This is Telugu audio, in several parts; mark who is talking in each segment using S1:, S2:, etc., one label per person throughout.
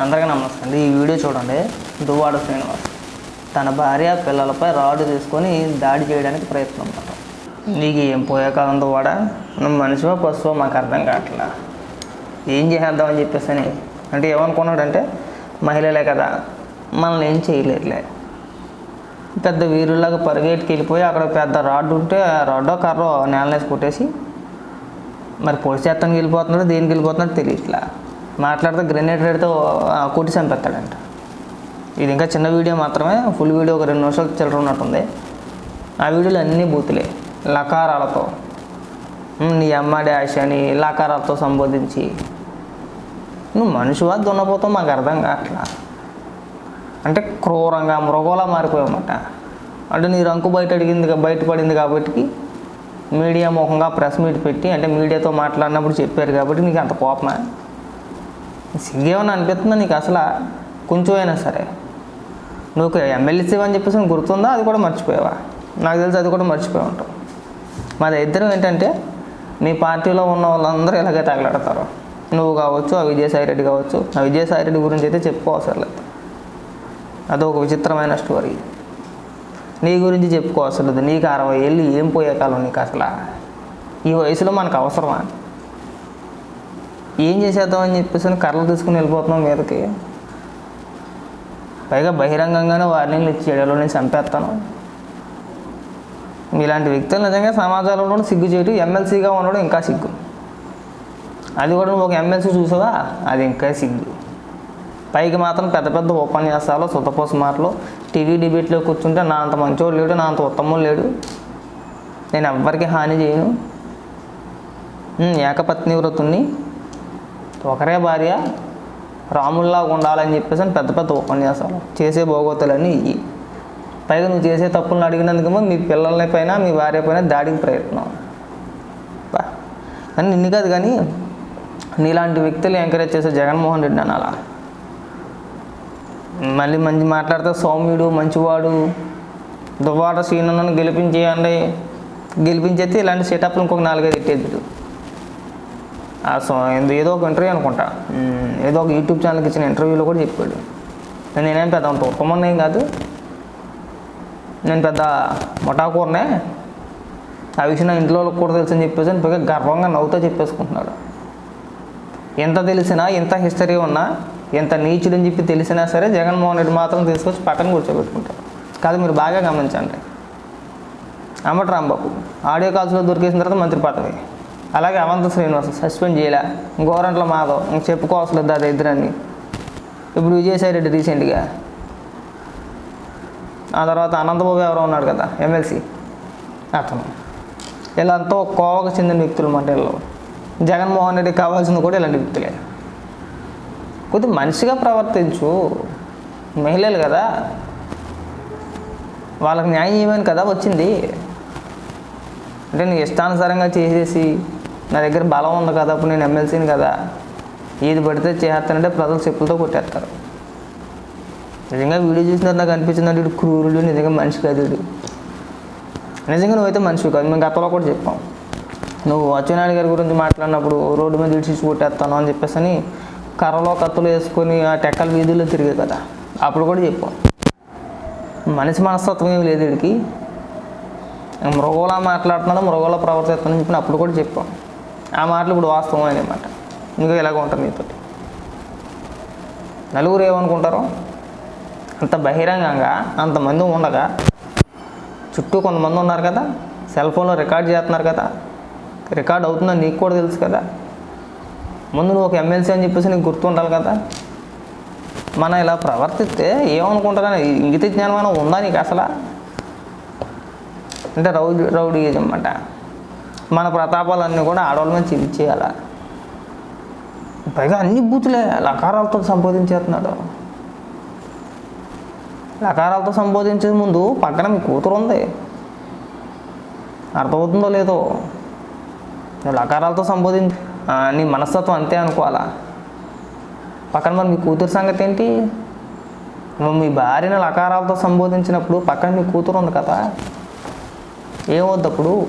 S1: అందరికీ నమస్కారం. ఈ వీడియో చూడండి. దువ్వాడ శ్రీనివాస్. తన భార్య పిల్లలపై రాడు తీసుకొని దాడి చేయడానికి ప్రయత్నం అన్నమాట నీకు ఏం పోయే కాలం దువ్వాడ? నువ్వు మనిషివో పశువో? మాకు అర్థం కావట్లా. ఏం చేసేద్దామని చెప్పేసి అని. అంటే ఏమనుకున్నాడంటే మహిళలే కదా మనల్ని ఏం చేయలేదులే. పెద్ద వీరులాగా పరిగెట్టుకు వెళ్ళిపోయి అక్కడ పెద్ద రాడ్ ఉంటే ఆ రాడ్డో కర్రో నేలనేసి కొట్టేసి మరి పొడి చేత్తానికి వెళ్ళిపోతున్నాడు దేనికి వెళ్ళిపోతున్నాడు తెలియట్లా. మాట్లాడితే గ్రెనేడ్ రేట్తో కొట్టి చంపేస్తాడంట. ఇది ఇంకా చిన్న వీడియో మాత్రమే ఫుల్ వీడియో ఒక రెండు నిమిషాలు చిల్లర ఉన్నట్టుంది. ఆ వీడియోలు అన్నీ బూతులే. లకారాలతో. నీ అమ్మ డాష్ అని లకారాలతో సంబోధించి. నువ్వు మనిషివా దున్నపోతావు మాకు అర్థం కావట్లా. అంటే క్రూరంగా మృగోలా మారిపోయామట అంటే నీ రంకు బయట అడిగింది బయటపడింది కాబట్టి మీడియా ముఖంగా ప్రెస్ మీట్ పెట్టి అంటే మీడియాతో మాట్లాడినప్పుడు చెప్పారు కాబట్టి నీకు అంత కోపమా? సిగ్గేమన్నా అనిపిస్తుందా నీకు? అసలు కొంచెం అయినా సరే. నువ్వు ఎమ్మెల్సీ అని చెప్పేసి గుర్తుందా? అది కూడా మర్చిపోయావా? నాకు తెలిసి అది కూడా మర్చిపోయి ఉంటావు. మా ఇద్దరం ఏంటంటే మీ పార్టీలో ఉన్న వాళ్ళందరూ ఇలాగే తగలాడతారు. నువ్వు కావచ్చు ఆ విజయసాయి రెడ్డి కావచ్చు. ఆ విజయసాయి రెడ్డి గురించి అయితే చెప్పుకోవసరం లేదు. అదొక విచిత్రమైన స్టోరీ. నీ గురించి చెప్పుకోవసరం లేదు. నీకు అరవై ఏళ్ళు ఏం పోయే కాలం నీకు అసలు? ఈ వయసులో మనకు అవసరమా? ఏం చేసేద్దామని చెప్పేసి అని కర్రలు తీసుకుని వెళ్ళిపోతున్నాం మీదకి. పైగా బహిరంగంగానే వార్నింగ్లు ఇచ్చి ఎడలో నేను చంపేస్తాను. మీలాంటి వ్యక్తులు నిజంగా సమాజంలో సిగ్గు చేయటం ఎమ్మెల్సీగా ఉండడం ఇంకా సిగ్గు. అది కూడా నువ్వు ఒక ఎమ్మెల్సీ చూసావా? అది ఇంకా సిగ్గు. పైకి మాత్రం పెద్ద పెద్ద ఉపన్యాసాలు సుతపోస మాటలు టీవీ డిబేట్లో కూర్చుంటే నా అంత మంచోడు లేడు నా అంత ఉత్తమం లేడు. నేను ఎవ్వరికి హాని చేయను. ఏకపత్ని వ్రతుణ్ణి ఒకరే భార్య రాముల్లాగా ఉండాలని చెప్పేసి అని పెద్ద పెద్ద ఉపన్యాసాలు చేసే భోగోతులన్నీ ఇవి పైగా నువ్వు చేసే తప్పులను అడిగినందుకేమో మీ పిల్లల పైన మీ భార్య పైన దాడికి ప్రయత్నం. కానీ నిన్ను కాదు కానీ నీలాంటి వ్యక్తులు ఎంకరేజ్ చేసే జగన్మోహన్ రెడ్డి అని అలా. మళ్ళీ మంచి మాట్లాడితే సౌమ్యుడు మంచివాడు దువ్వాడ శ్రీనన్నను గెలిపించేయండి. గెలిపించేస్తే ఇలాంటి సెటప్లు ఇంకొక నాలుగైదు ఎట్టేది సో ఏందో- ఏదో ఒక ఇంటర్వ్యూ అనుకుంటా. ఏదో ఒక యూట్యూబ్ ఛానల్కి ఇచ్చిన ఇంటర్వ్యూలో కూడా చెప్పాడు. నేనేం పెద్ద అంత ఉత్తమం ఏం కాదు. నేను పెద్ద మొటాకూరనే. ఆ విషయం నా ఇంట్లో కూడా తెలుసు అని చెప్పేసి అని పైగా గర్వంగా నవ్వుతూ చెప్పేసుకుంటున్నాడు. ఎంత తెలిసినా ఎంత హిస్టరీ ఉన్నా ఎంత నీచుడని చెప్పి తెలిసినా సరే జగన్మోహన్ రెడ్డి మాత్రం తీసుకొచ్చి పక్కన కూర్చోబెట్టుకుంటారు కాదు మీరు బాగా గమనించండి. అమ్మటి రాంబాబు ఆడియో కాల్స్లో దొరికేసిన తర్వాత మంత్రి పదవి అలాగే అవంత శ్రీనివాస్ సస్పెండ్ చేయలే. గోరంట్ల మాధవ్. ఇంక చెప్పుకోవాల్సిన లేదు అది ఇద్దరని ఇప్పుడు విజయసాయిరెడ్డి రీసెంట్గా. ఆ తర్వాత అనంతబాబు ఎవరో ఉన్నాడు కదా ఎమ్మెల్సీ. అతను. ఇలా ఒక కోవకు చెందిన వ్యక్తులు మాట వీళ్ళు. జగన్మోహన్ రెడ్డి కావాల్సింది కూడా ఇలాంటి వ్యక్తులే. కొద్ది మనిషిగా ప్రవర్తించు. మహిళలు కదా. వాళ్ళకి న్యాయం చేయమని కదా వచ్చింది. అంటే నీ ఇష్టానుసారంగా చేసేసి నా దగ్గర బలం ఉంది కదా అప్పుడు నేను ఎమ్మెల్సీని కదా. ఏది పడితే చేస్తానంటే ప్రజలు చెప్పులతో కొట్టేస్తారు. నిజంగా వీడియో చూసినట్టు నాకు అనిపించింది అంటే క్రూరుడు నిజంగా మనిషి కాదు వీడు. నిజంగా నువ్వైతే మనిషి కాదు మేము గతంలో కూడా చెప్పాం. నువ్వు అచ్చెన్నాయుడు గారి గురించి మాట్లాడినప్పుడు రోడ్డు మీద ఇడిచి కొట్టేస్తాను అని చెప్పేసి అని కర్రలో కత్తులు వేసుకొని ఆ టెక్కల వీధుల్లో తిరిగే కదా. అప్పుడు కూడా చెప్పాం. మనిషి మనస్తత్వం ఏమి లేదు వీడికి. మృగంలా మాట్లాడుతున్నాడు మృగంలా ప్రవర్తిస్తున్నాడు చెప్పిన అప్పుడు కూడా చెప్పాం. ఆ మాటలు ఇప్పుడు వాస్తవం అనమాట ఇంకా ఎలాగో ఉంటుంది మీతో నలుగురు ఏమనుకుంటారు? అంత బహిరంగంగా అంతమంది ఉండగా చుట్టూ కొంతమంది ఉన్నారు కదా సెల్ ఫోన్లో రికార్డ్ చేస్తున్నారు కదా రికార్డ్ అవుతుందని నీకు కూడా తెలుసు కదా. ముందు నువ్వు ఒక ఎమ్మెల్సీ అని చెప్పేసి నీకు గుర్తుండాలి కదా. మనం ఇలా ప్రవర్తిస్తే ఏమనుకుంటారని ఇంగిత జ్ఞానం ఉందా నీకు అసలు? అంటే రౌడీ రౌడీ అన్నమాట. మన ప్రతాపాలన్నీ కూడా ఆడవాళ్ళ మీద చూపించేయాల పైగా అన్ని బూతులే లకారాలతో సంబోధించేస్తున్నాడు. లకారాలతో సంబోధించే ముందు పక్కన మీ కూతురు ఉంది. అర్థమవుతుందో లేదో? నువ్వు లకారాలతో సంబోధించి నీ మనస్తత్వం అంతే అనుకోవాలా? పక్కన మరి మీ కూతురు సంగతి ఏంటి? నువ్వు మీ భార్యను లకారాలతో సంబోధించినప్పుడు పక్కన మీ కూతురు ఉంది కదా? ఏమవుద్ది అప్పుడు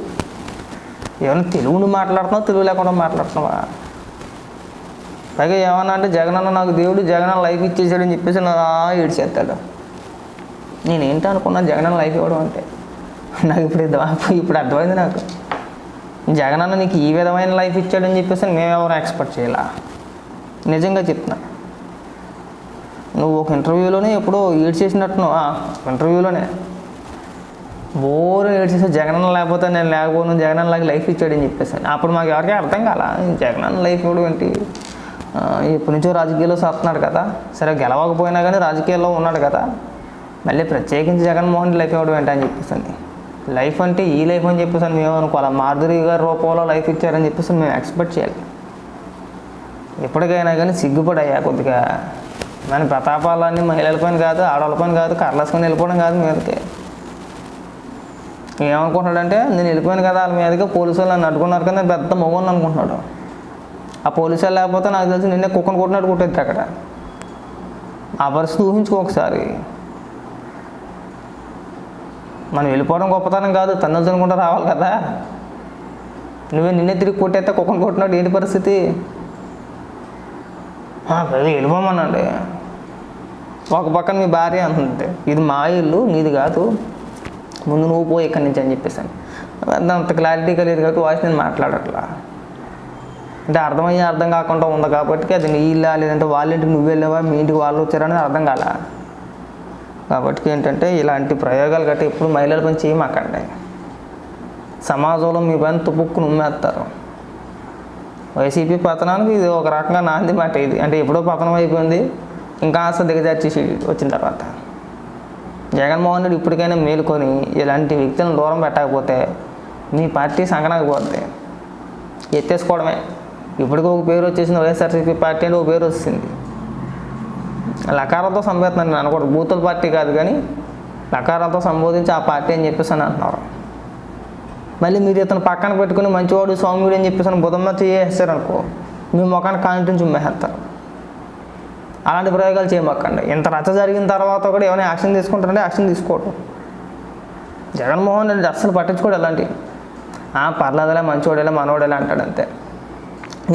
S1: ఏమైనా తెలుగుని మాట్లాడుతున్నావు తెలుగు లేకుండా మాట్లాడుతున్నావా? పైగా ఏమన్నా అంటే జగనన్న నాకు దేవుడు జగనన్న లైఫ్ ఇచ్చేసాడని చెప్పేసి నా ఏడ్చేస్తాడు. నేనేంటి అనుకున్నా అనుకున్నాను జగనన్న లైఫ్ ఇవ్వడం అంటే? నాకు ఇప్పుడు ఇప్పుడు అర్థమైంది నాకు. జగనన్న నీకు ఈ విధమైన లైఫ్ ఇచ్చాడని చెప్పేసి మేమెవరు ఎక్స్పెక్ట్ చేయాల? నిజంగా చెప్తున్నా. నువ్వు ఒక ఇంటర్వ్యూలోనే ఎప్పుడో ఏడ్ చేసినట్టు ఇంటర్వ్యూలోనే. బోర్ ఏడ్చేసి జగనన్న లేకపోతే నేను లేకపోను జగనన్న లాగా లైఫ్ ఇచ్చాడని చెప్పేసాను. అప్పుడు మాకు ఎవరికి అర్థం కాల. జగనన్న లైఫ్ ఇవ్వడం ఏంటి? ఎప్పటి నుంచో రాజకీయాల్లో సత్తున్నాడు కదా. సరే గెలవకపోయినా కానీ రాజకీయాల్లో ఉన్నాడు కదా. మళ్ళీ ప్రత్యేకించి జగన్మోహన్ లైఫ్ ఇవ్వడం ఏంటి అని చెప్పేసింది లైఫ్ అంటే ఈ లైఫ్ అని చెప్పేసి మేము అనుకోవాలి? మాధురి గారి రూపంలో లైఫ్ ఇచ్చారని చెప్పేసి మేము ఎక్స్పెక్ట్ చేయాలి. ఎప్పటికైనా కానీ సిగ్గుపడయ్యా కొద్దిగా. మన ప్రతాపాలన్నీ మహిళల పని కాదు ఆడవాళ్ళ పని కాదు కర్రలేసుకొని వెళ్ళిపోవడం కాదు మీదకి. ఏమనుకుంటున్నాడంటే నేను వెళ్ళిపోయాను కదా వాళ్ళ మీదకి పోలీసు వాళ్ళు నన్ను అడ్డుకున్నారు కదా నేను పెద్ద మొగోని అనుకుంటున్నాడు. ఆ పోలీసు వాళ్ళు లేకపోతే నాకు తెలిసి నిన్నే కుక్కను కొట్టినట్టు కొట్టేది అక్కడ. ఆ పరిస్థితి ఊహించుకో ఒకసారి. మనం వెళ్ళిపోవడం గొప్పతనం కాదు తన్నులు తినకుండా రావాలి కదా. నువ్వే నిన్నే తిరిగి కొట్టేస్తే కుక్కను కొట్టినాడు ఏంటి పరిస్థితి? వెళ్ళిపోమనండి. ఒక పక్కన మీ భార్య అంటుంది ఇది మా ఇల్లు నీది కాదు. ముందు నువ్వు పోయి ఇక్కడి నుంచి అని చెప్పేసాను. అంత క్లారిటీ కలిగదు కాబట్టి వాయిస్ నేను మాట్లాడట్లా. అంటే అర్థమయ్యే అర్థం కాకుండా ఉంది కాబట్టి అది నీ లేదంటే వాళ్ళ ఇంటికి నువ్వు వెళ్ళావా మీ ఇంటికి వాళ్ళు వచ్చారనేది అర్థం కాల? కాబట్టి ఏంటంటే ఇలాంటి ప్రయోగాలు గట్టి ఎప్పుడు మహిళల పని చేయమాకండి. సమాజంలో మీ పని తుపుక్కుని ఉమ్మేస్తారు. వైసీపీ పతనానికి ఇది ఒక రకంగా నాంది మాట ఇది. అంటే ఎప్పుడో పతనం అయిపోయింది. ఇంకా ఆశ దిగజార్చేసి వచ్చిన తర్వాత. జగన్మోహన్ రెడ్డి ఇప్పటికైనా మేలుకొని ఇలాంటి వ్యక్తులను దూరం పెట్టకపోతే మీ పార్టీ సంకనానికి ఎత్తేసుకోవడమే. ఇప్పటికి ఒక పేరు వచ్చేసింది వైఎస్ఆర్సీపీ పార్టీ అంటే ఒక పేరు వచ్చింది లకారాలతో సంబోధిస్తున్నాను నేను అనకూడదు. బూతుల పార్టీ కాదు కానీ లకారాలతో సంబోధించి ఆ పార్టీ అని చెప్పేసి అని అంటున్నారు. మళ్ళీ మీరు ఇతను పక్కన పెట్టుకుని మంచివాడు స్వామి అని చెప్పేసి అని మీద చేసేసారనుకో మీ ముఖాన్ని కాంటించి ఉమ్మేస్తారు అలాంటి ప్రయోగాలు చేయమక్కండి ఇంత రచ్చ జరిగిన తర్వాత కూడా ఏమైనా యాక్షన్ తీసుకుంటారంటే యాక్షన్ తీసుకోవటం. జగన్మోహన్ రెడ్డి అస్సలు పట్టించుకోడు అలాంటివి పర్లేదులే మంచివాడేలా మనవాడేలా అంటాడు అంతే.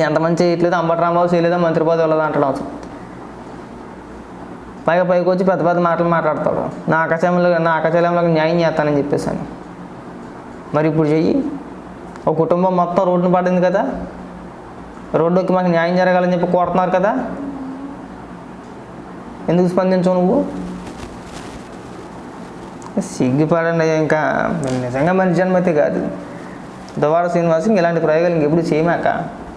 S1: ఎంత మంచి చేయట్లేదు అంబటి రాంబాబు చేయలేదా మంత్రి పదవి వెళ్ళదా అంటాడు అసలు పైగా పైకి వచ్చి పెద్ద పెద్ద మాటలు మాట్లాడతాడు. నా అకచంలో నా అకచలంలోకి న్యాయం చేస్తానని చెప్పేసాను మరి ఇప్పుడు చెయ్యి. ఒక కుటుంబం మొత్తం రోడ్డును పడింది కదా. రోడ్డుకి మాకు న్యాయం జరగాలని చెప్పి కోరుతున్నారు కదా. ఎందుకు స్పందించవు నువ్వు? సిగ్గుపడండి ఇంకా నిజంగా మంచి జన్మతే కాదు. దువాడ శ్రీనివాస్ ఇలాంటి ప్రయోగాలు ఇంకెప్పుడు చేయమాక.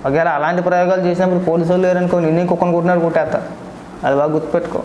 S1: ఒకవేళ అలాంటి ప్రయోగాలు చేసినప్పుడు పోలీసు వాళ్ళు లేరనుకో నిన్నే కుక్కను కొట్టినారు కొట్టేస్తారు అది బాగా గుర్తుపెట్టుకో.